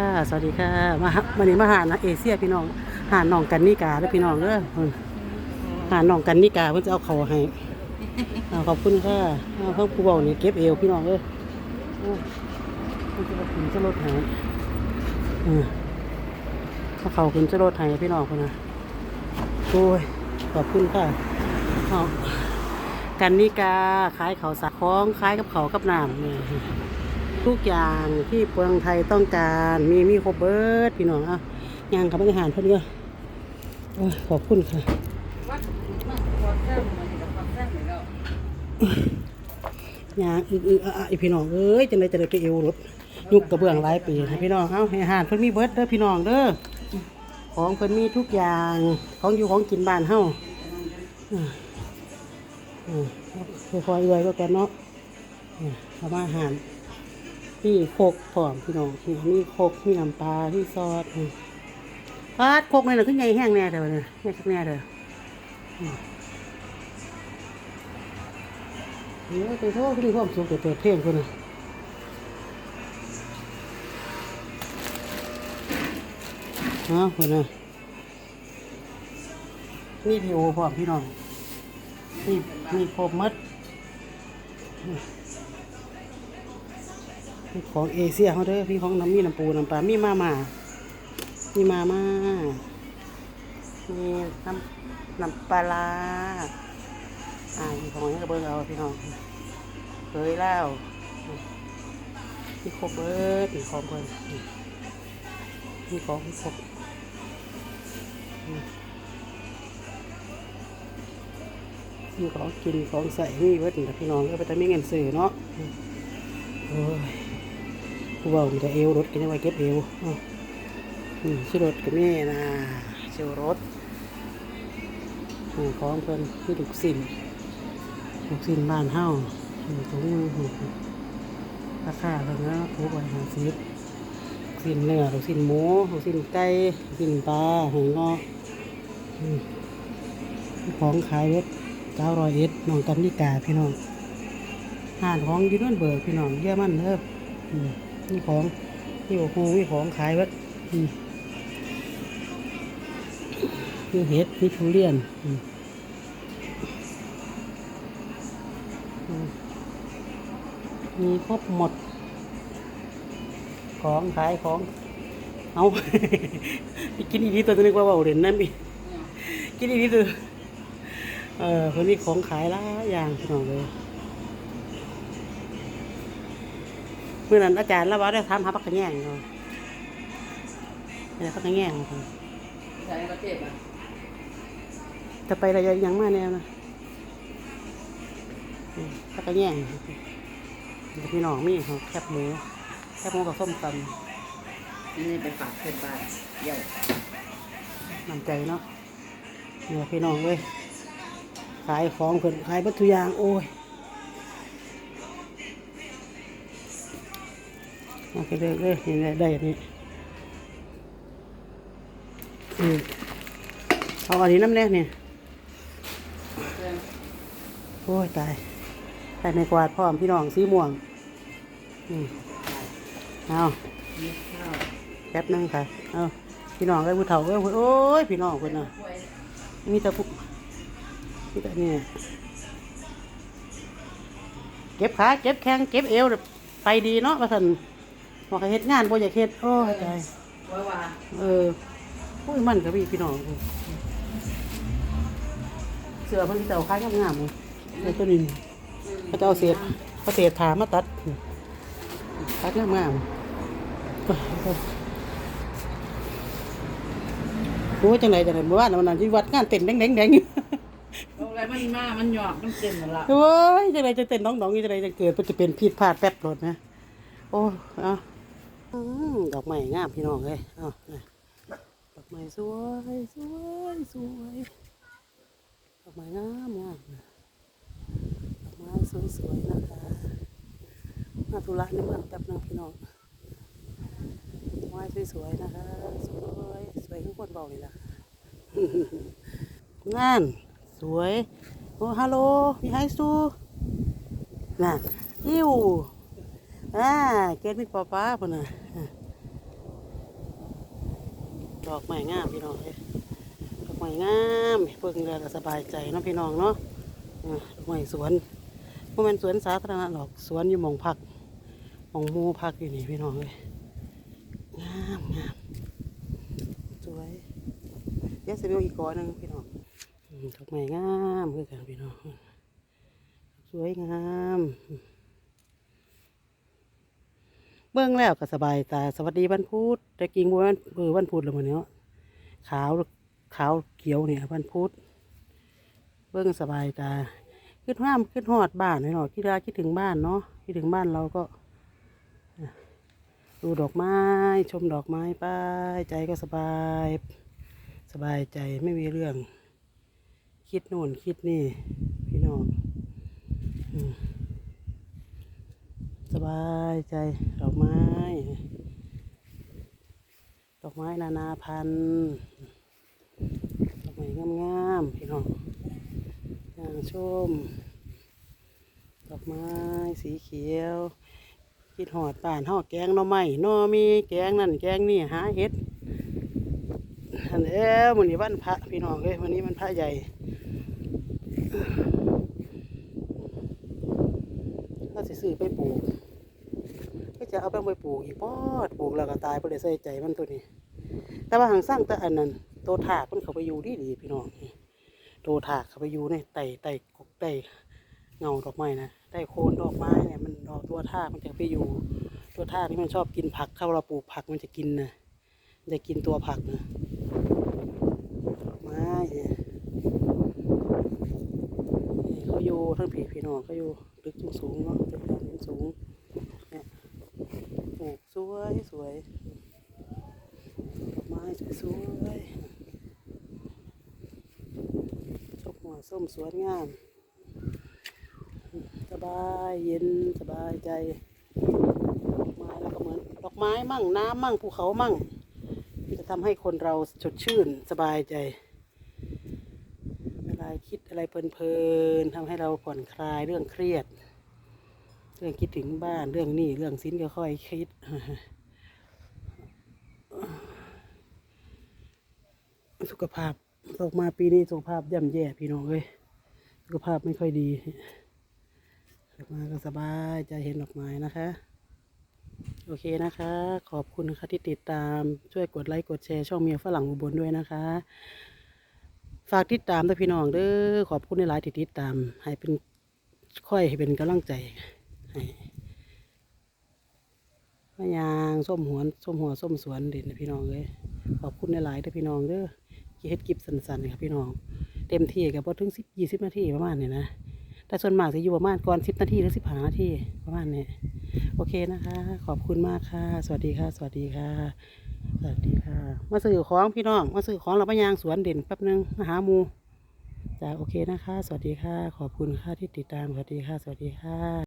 ค่ะสวัสดีค่ะมาวันนี้มาหานะเอเชียพี่น้องหาน้องกันนิกาแล้วพี่น้องเด้อเพิ่นหาน้องกันนิกาเพิ่นจะเอาเขาให้อ่าขอบคุณค่ะอ่าเพิ่งผู้เบานี่เก็บเอวพี่น้องเด้อโอ้เพิ่นจะมาถึงจะลดให้อ่าถ้าเขาขึ้นจะลดให้พี่น้องคนนะโอ้ยขอบคุณค่ะเอากันนิกาขายเขาสาคล้องขายกับเขากับน้ำเนี่ย ทุกอย่างที่เมืองไทยต้องการมีมีครบเบิร์ดพี่น้องอะยางกับอาหารเพื่อนเด้ยขอบคุณค่ะยางอืออืออะอะอีพี่น้องเอ้ยจังไดจะได้ไปเอวรถยุกกระเบื้องหลายปีนะพี่น้องเอ้าให้อาหารเพิ่นมีเบิร์ดเด้อพี่น้องเด้อของเพิ่นมีทุกอย่างของอยู่ของกินบ้านเฮาอือคอยๆรวยก็กันเนาะอืมเอามาอาหาร นี่โคกผอมพี่น้องนี่มีโคกมีน้ำปลาที่ซอสนี่ปาดโคกนี่นะขึ้นใหญ่แห้งแน่เด้อเนี่ยแห้งแน่เด้อเดี๋ยวไปโทษขึ้นความสุขแต่เปิดเพลงคนน่ะฮะคนน่ะนี่ดีโอพร้อมพี่น้องนี่นี่ครบมัด มีของเอเชียเขาเด้อพี่ของน้ำมีน้ำปูน้ำปลามีมามามีมามามีน้ำน้ำปลาร้าอ่ามีของให้กระเบื้องเอาพี่น้องเคยเล่ามีครบเบิดมีของเบิดมีของมีครบมีของกินของใส่มีเบิดนี่ล่พี่น้องก็ไปแต่มีเงินซื้อเนาะโอ้ย ผู้เบามีแต่เอวรถกันยังไงเก็บเอวอืมชื่อรถกับแม่นะชื่อรถอืมของเพิ่นคือลูกสินลูกสินบ้านเฮาอืมถุงอหูราคาเพิ่นนะทุกวันห้าสิบลูกสินเนื้อลูกสินหมูลูกสินไก่ลูกสินปลาหอยงอกอืมของขายเวทเก้าร้อยเอ็ดน้องกันนิกาพี่น้องห่านของยืนนเบิกพี่น้องเยอะมันเด้ออื มีของมีโอ้โหมีของขายวัดมีเห็ดมีทุเรียนมีครบหมด ของขายของ เอาไปกินอีกทีตัวนึกว่าเบาเด่นนั่นพี่กินอีกทีตัวเออคนนี้ของขายหลายอย่างน้องเลย เมื่อนั้นอาจารย์แล้วว่าได้ทำหาปักกระแยงเนาะอะไรปักกระแยงครับใช้ประเทศอะจะไประยะยังมาแนวนะอืมปักกระแยงเดี๋ยวพี่น้องมีเขาแคบหมูแคบหมูกับส้มตนี่ไปฝากเพื่อนบ้านเยี่ยวำน้ำใจเนาะเนี่ยพี่น้องเว้ยขายของเพิ่นขายวัตถุกอย่างโอ้ย มาไปเรื่อยเห็นได้ได้อันนี้อืมเอาอันนี้น้ำแน่เนี่ยเพื่อนโอ้ยตายแต่ในกวาดพร้อมพี่น้องสีม่วงอืมเอามีข้าวแป๊บหนึงค่ะเอาพี่น้องก็ผู้เฒ่าก็โอ้ยพี่น้องคนน่ะมีแต่ผู้มีแต่นี่เก็บขาเก็บแข้งเก็บเอวไปดีเนาะว่าท่น บอกให้เฮ็ดงานบ่อยากเฮ็ดโอ้ยตายกล้วยว่าเออโอ้ยมันก็มีพี่น้องเสือเพิ่นสิเอาขายงามๆเลยในตัวนี้เขาจะเอาเศษเอาเศษถามาตัด ตัดงามงามโอ้ยจังไรจังไรเมื่อวานวันนั้นที่วัดงานเต้นแดงแดงแดงโรงแรมมันมา มันหยอกมันเต็มหมดละโอ้ยจังไรจะเต้นน้องน้องๆจังไรจะเกิดมันจะเป็นผิดพลาดแป๊บรถนะ โอ้เอาอืมด อกไม้งามพี่น้องเลยเอาดอกไม้สวยสวยสวยดอกไม้งามงามดอกไม้สวยสวยๆนะคะมาธุระในเมืองแป๊บนึงพี่น้องไม้สวยๆนะคะสวยสวยทุกคนบอกเลยล่ะงานสวยโอ้ฮัลโหลมีไฮซูนั่นอิวอ่าเกดมีป้าป้าปะน่ะอะ ดอกไม้งามพี่น้องเลยดอกไม้งามเพิ่งแล้วก็สบายใจเนาะพี่น้องเนาะดอกไม้สวนพวกมันสวนสาธารณะหรอกสวนอยู่มองพักมองมูพักอยู่นี่พี่น้องเลยงามงามสวยเดี๋ยวสิเบลอีกก้อนหนึงพี่น้องดอกไม้งามคือกันพี่น้องสวยงาม เบื้องแล้วก็สบายตาสวัสดีวันพุธแต่กิงวันเออวันพุธแล้วมันเนาะขาวขาวเขียวเนี่ยวันพุธเบื้องสบายตาคิดห้ามคิดหอดบ้านหน่อยคิดว่าคิดถึงบ้านเนาะคิดถึงบ้านเราก็ ดูดอกไม้ ชมดอกไม้ไปใจก็สบาย สบายใจไม่มีเรื่อง คิดโน่นคิดนี่ พี่น้องอืมายใจดอกไม้ ดอกไม้นานาพันธุ์ดอกไม้งามๆพี่น้องอย่างชม ดอกไม้สีเขียว คิดหอดป่านหอแกงหน่อไม้หน่อมีแกงนั่นแกงนี่หาเห็ดอันเอ้วันนี้วันพระพี่น้องเอ้ยวันนี้มันพระใหญ่ก็สิซื้อไปปลูก จะเอาไปไปปลูกอีกปอดปลูกแล้วก็ตายบ่ได้ใส่ใจมันตัวนี้ แต่ว่าหางสร้างแต่อันนั้นโตถากมันเข้าไปอยู่ดีดีพี่น้องโตถากเข้าไปอยู่ในไต่ไต่กกไต่เงาดอกไม้นะไต่โคนดอกไม้เนี่ยมันดอกตัวถากมันจะไปอยู่ ตัวถากนี่มันชอบกินผักเข้าเราปลูกผักมันจะกินนะมันจะกินตัวผักนะไม้เนี่ยเขาอยู่ทั้งผีพี่น้องเขาอยู่ตึกสูงๆเนาะตึกสูง สวยสวยดอกไม้สวยชกหัวส้มสวยงาม สบายเย็นสบายใจดอกไม้แล้วก็เหมือนดอกไม้มั่งน้ำมั่งภูเขามั่งจะทำให้คนเราสดชื่นสบายใจเวลาคิดอะไรเพลินๆทำให้เราผ่อนคลายเรื่องเครียด เรื่องคิดถึงบ้านเรื่องนี้เรื่องสินก็ค่อยคิดสุขภาพตกมาปีนี้สุขภาพย่ำแย่พี่น้องเอ้ยสุขภาพไม่ค่อยดีออกมาก็สบายใจเห็นดอกไม้นะคะ โอเคนะคะ ขอบคุณนะคะที่ติดตามช่วยกดไลค์กดแชร์ช่องเมียฝรั่งอุบลด้วยนะคะ ฝากติดตามด้วยพี่น้องเด้อขอบคุณในหลายที่ติดตาม ให้เป็นค่อยให้เป็นกำลังใจ มะยางส้มหวนส้มหัวส้มสวนเด่นนะพี่น้องเลยขอบคุณหลายๆเด้อพี่น้องเด้อกีเฮ็ดกิบสันๆครับพี่น้อง เต็มที่กับพอถึงสิบยี่สิบนาทีประมาณนี้นะแต่ส่วนมากจะอยู่ประมาณก่อนสิบนาทีหรือสิบห้านาทีประมาณนี้โอเคนะคะ ขอบคุณมากค่ะ สวัสดีค่ะ สวัสดีค่ะ สวัสดีค่ะ มาซื้อของพี่น้อง มาซื้อของเรามะยางสวนเด่นแป๊บนึงมาหาหมูจ้าโอเคนะคะ สวัสดีค่ะ ขอบคุณค่ะที่ติดตาม สวัสดีค่ะ สวัสดีค่ะ